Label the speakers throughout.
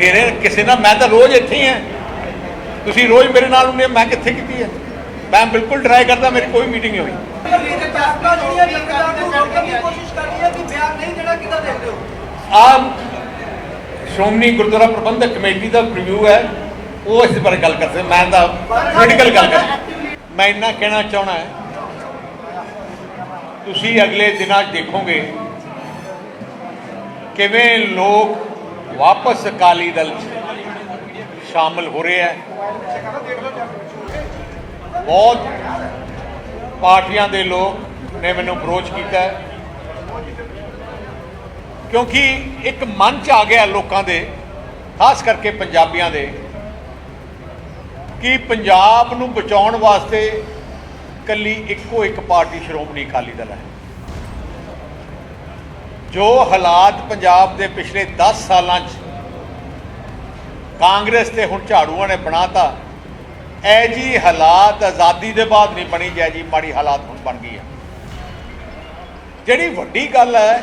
Speaker 1: ਮੇਰੇ ਕਿਸੇ ਨਾਲ, ਮੈਂ ਤਾਂ ਰੋਜ਼ ਇੱਥੇ ਹੀ ਹਾਂ। ਤੁਸੀਂ ਰੋਜ਼ ਮੇਰੇ ਨਾਲ ਹੁੰਦੇ ਮੈਂ ਕਿੱਥੇ ਕੀਤੀ ਹੈ? ਮੈਂ ਬਿਲਕੁਲ ਟਰਾਈ ਕਰਦਾ, ਮੇਰੀ ਕੋਈ ਮੀਟਿੰਗ ਨਹੀਂ ਹੋਈ। ਆ ਸ਼੍ਰੋਮਣੀ ਗੁਰਦੁਆਰਾ ਪ੍ਰਬੰਧਕ ਕਮੇਟੀ ਦਾ ਰਿਵਿਊ ਹੈ। ਉਹ ਇਸ ਬਾਰੇ ਗੱਲ ਕਰਦੇ, ਮੈਂ ਤਾਂ ਪੋਲੀਟੀਕਲ ਗੱਲ ਕਰ ਮੈਂ ਇੰਨਾ ਕਹਿਣਾ ਚਾਹਣਾ ਹੈ, ਤੁਸੀਂ ਅਗਲੇ ਦਿਨਾਂ 'ਚ ਦੇਖੋਗੇ ਕਿਵੇਂ ਲੋਕ ਵਾਪਸ ਅਕਾਲੀ ਦਲ 'ਚ ਸ਼ਾਮਲ ਹੋ ਰਿਹਾ ਹੈ। ਬਹੁਤ ਪਾਰਟੀਆਂ ਦੇ ਲੋਕ ਨੇ ਮੈਨੂੰ ਅਪਰੋਚ ਕੀਤਾ ਹੈ। ਕਿਉਂਕਿ ਇੱਕ ਮਨ ਚ ਆ ਗਿਆ ਲੋਕਾਂ ਦੇ, ਖਾਸ ਕਰਕੇ ਪੰਜਾਬੀਆਂ ਦੇ, ਕਿ ਪੰਜਾਬ ਨੂੰ ਬਚਾਉਣ ਵਾਸਤੇ ਕੱਲੀ ਇੱਕੋ ਇੱਕ ਪਾਰਟੀ ਸ਼੍ਰੋਮਣੀ ਅਕਾਲੀ ਦਲ ਹੈ। ਜੋ ਹਾਲਾਤ ਪੰਜਾਬ ਦੇ ਪਿਛਲੇ 10 ਸਾਲਾਂ 'ਚ ਕਾਂਗਰਸ ਤੇ ਹੁਣ ਝਾੜੂਆਂ ਨੇ ਬਣਾਤਾ ਐ ਜੀ ਹਾਲਾਤ ਆਜ਼ਾਦੀ ਦੇ ਬਾਅਦ ਨਹੀਂ ਬਣੀ ਜੈ ਜੀ ਮਾੜੀ ਹਾਲਾਤ ਹੁਣ ਬਣ ਗਈ ਆ। ਜਿਹੜੀ ਵੱਡੀ ਗੱਲ ਹੈ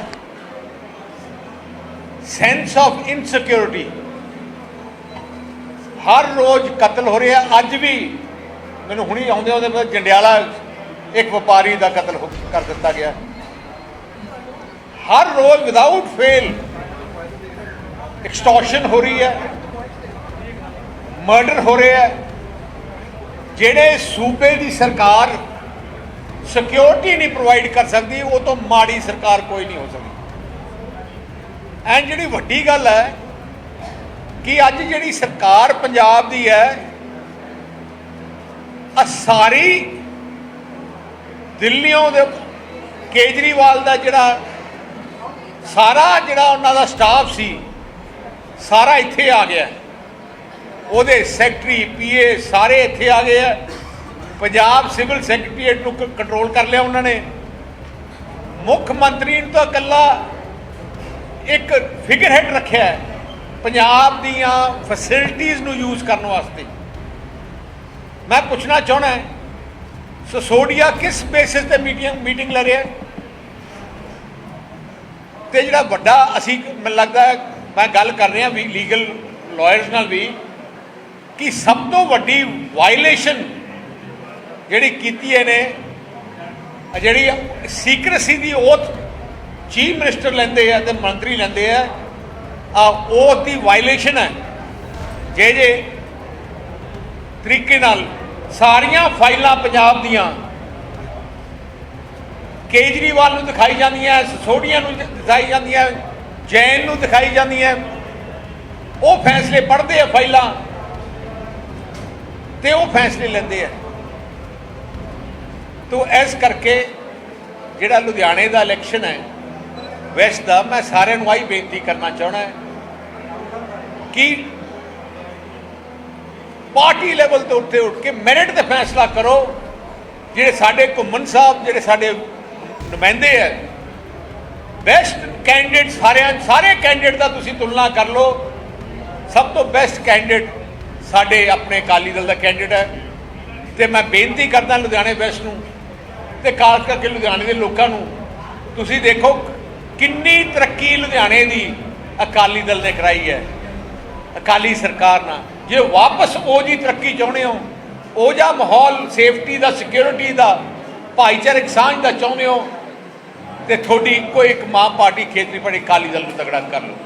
Speaker 1: ਸੈਂਸ ਆਫ ਇਨਸਿਕਿਉਰਿਟੀ ਹਰ ਰੋਜ਼ ਕਤਲ ਹੋ ਰਿਹਾ, ਅੱਜ ਵੀ ਮੈਨੂੰ ਹੁਣੀ ਆਉਂਦੇ ਆਉਂਦੇ ਪਤਾ, ਜੰਡਿਆਲਾ ਇੱਕ ਵਪਾਰੀ ਦਾ ਕਤਲ ਹੋ- ਕਰ ਦਿੱਤਾ ਗਿਆ। ਹਰ ਰੋਜ਼ ਵਿਦਆਊਟ ਫੇਲ ਐਕਸਟੋਰਸ਼ਨ ਹੋ ਰਹੀ ਹੈ ਮਰਡਰ ਹੋ ਰਿਹਾ ਹੈ। ਜਿਹੜੇ ਸੂਬੇ ਦੀ ਸਰਕਾਰ ਸਿਕਿਉਰਿਟੀ ਨਹੀਂ ਪ੍ਰੋਵਾਈਡ ਕਰ ਸਕਦੀ, ਉਹ ਤੋਂ ਮਾੜੀ ਸਰਕਾਰ ਕੋਈ ਨਹੀਂ ਹੋ ਸਕਦੀ। ਐਂ ਜਿਹੜੀ ਵੱਡੀ ਗੱਲ ਹੈ ਕਿ ਅੱਜ ਜਿਹੜੀ ਸਰਕਾਰ ਪੰਜਾਬ ਦੀ ਹੈ ਆ ਸਾਰੀ ਦਿੱਲੀੋਂ ਦੇ ਕੇਜਰੀਵਾਲ ਦਾ ਜਿਹੜਾ ਸਾਰਾ ਜਿਹੜਾ ਉਹਨਾਂ ਦਾ ਸਟਾਫ ਸੀ, ਸਾਰਾ ਇੱਥੇ ਆ ਗਿਆ। ਉਹਦੇ ਸੈਕਟਰੀ ਪੀਏ ਸਾਰੇ ਇੱਥੇ ਆ ਗਏ ਆ। ਪੰਜਾਬ ਸਿਵਲ ਸੈਕਟਰੀਏਟ ਨੂੰ ਕੰਟਰੋਲ ਕਰ ਲਿਆ ਉਹਨਾਂ ਨੇ। ਮੁੱਖ ਮੰਤਰੀ ਨੂੰ ਤਾਂ ਇਕੱਲਾ ਇੱਕ ਫਿਗਰ ਹੈਡ ਰੱਖਿਆ ਹੈ, ਪੰਜਾਬ ਦੀਆਂ ਫੈਸਿਲਿਟੀਆਂ ਨੂੰ ਯੂਜ਼ ਕਰਨ ਵਾਸਤੇ। ਮੈਂ ਪੁੱਛਣਾ ਚਾਹਣਾ ਸਸੋਡੀਆ ਕਿਸ ਬੇਸਿਸ ਤੇ ਮੀਟਿੰਗ ਮੀਟਿੰਗ ਲੈ ਰਿਹਾ ਹੈ ਤੇ ਜਿਹੜਾ ਵੱਡਾ ਅਸੀਂ, ਮੈਨੂੰ ਲੱਗਦਾ ਮੈਂ ਗੱਲ ਕਰ ਰਿਹਾ ਵੀ ਲੀਗਲ ਲਾਇਰਸ ਨਾਲ ਵੀ, ਕਿ ਸਭ ਤੋਂ ਵੱਡੀ ਵਾਇਲੇਸ਼ਨ ਜਿਹੜੀ ਕੀਤੀ ਇਹਨੇ, ਜਿਹੜੀ ਸੀਕ੍ਰੇਸੀ ਦੀ ਓਥ ਚੀਫ ਮਿਨਿਸਟਰ ਲੈਂਦੇ ਆ ਤੇ ਮੰਤਰੀ ਲੈਂਦੇ ਆ ਆ ਓਥ ਦੀ ਵਾਇਲੇਸ਼ਨ ਹੈ। ਜੇ ਜੇ ਤਰੀਕੇ ਨਾਲ ਸਾਰੀਆਂ ਫਾਈਲਾਂ ਪੰਜਾਬ ਦੀਆਂ ਕੇਜਰੀਵਾਲ ਨੂੰ ਦਿਖਾਈ ਜਾਂਦੀਆਂ ਸੋਢੀਆਂ ਨੂੰ ਦਿਖਾਈ ਜਾਂਦੀਆਂ ਜੈਨ ਨੂੰ ਦਿਖਾਈ ਜਾਂਦੀਆਂ ਉਹ ਫੈਸਲੇ ਪੜ੍ਹਦੇ ਆ ਫਾਈਲਾਂ ਤੇ ਉਹ ਫੈਸਲੇ ਲੈਂਦੇ ਆ। ਤੋ ਇਸ ਕਰਕੇ ਜਿਹੜਾ ਲੁਧਿਆਣੇ ਦਾ ਇਲੈਕਸ਼ਨ ਹੈ ਵੈਸਟ ਦਾ ਮੈਂ ਸਾਰਿਆਂ ਨੂੰ ਆਹੀ ਬੇਨਤੀ ਕਰਨਾ ਚਾਹਣਾ ਹੈ ਕਿ ਪਾਰਟੀ ਲੈਵਲ ਤੋਂ ਉੱਤੇ ਉੱਠ ਕੇ ਮੈਰਿਟ ਤੇ ਫੈਸਲਾ ਕਰੋ। ਜਿਹੜੇ ਸਾਡੇ ਘੁੰਮਣ ਸਾਹਿਬ, ਜਿਹੜੇ ਸਾਡੇ ਨੁਮਾਇੰਦੇ ਹੈ ਬੈਸਟ ਕੈਂਡੀਡੇਟ ਸਾਰਿਆਂ ਸਾਰੇ ਕੈਂਡੀਡੇਟ ਦਾ ਤੁਸੀਂ ਤੁਲਨਾ ਕਰ ਲਓ। ਸਭ ਤੋਂ ਬੈਸਟ ਕੈਂਡੀਡੇਟ ਸਾਡੇ ਆਪਣੇ ਅਕਾਲੀ ਦਲ ਦਾ ਕੈਂਡੀਡੇਟ ਹੈ। ਤੇ ਮੈਂ ਬੇਨਤੀ ਕਰਦਾ ਲੁਧਿਆਣੇ ਵੈਸਟ ਨੂੰ ਤੇ ਖਾਸ ਕਰਕੇ ਲੁਧਿਆਣੇ ਦੇ ਲੋਕਾਂ ਨੂੰ, ਤੁਸੀਂ ਦੇਖੋ ਕਿੰਨੀ ਤਰੱਕੀ ਲੁਧਿਆਣੇ ਦੀ ਅਕਾਲੀ ਦਲ ਨੇ ਕਰਾਈ ਹੈ। ਅਕਾਲੀ ਸਰਕਾਰ ਨਾਲ। ਜੇ ਵਾਪਸ ਉਹ ਜੀ ਤਰੱਕੀ ਚਾਹੁੰਦੇ ਹੋ, ਉਹ ਜਿਹਾ ਮਾਹੌਲ ਸੇਫਟੀ ਦਾ ਸਿਕਿਉਰਿਟੀ ਦਾ, ਭਾਈਚਾਰਕ ਸਾਂਝ ਦਾ ਚਾਹੁੰਦੇ ਹੋ ਤੇ ਤੁਹਾਡੀ ਇੱਕੋ ਇੱਕ ਮਾਂ ਪਾਰਟੀ ਖੇਤਰੀ ਪਾਰਟੀ ਅਕਾਲੀ ਦਲ ਨੂੰ ਤਗੜਾ ਕਰ ਲਓ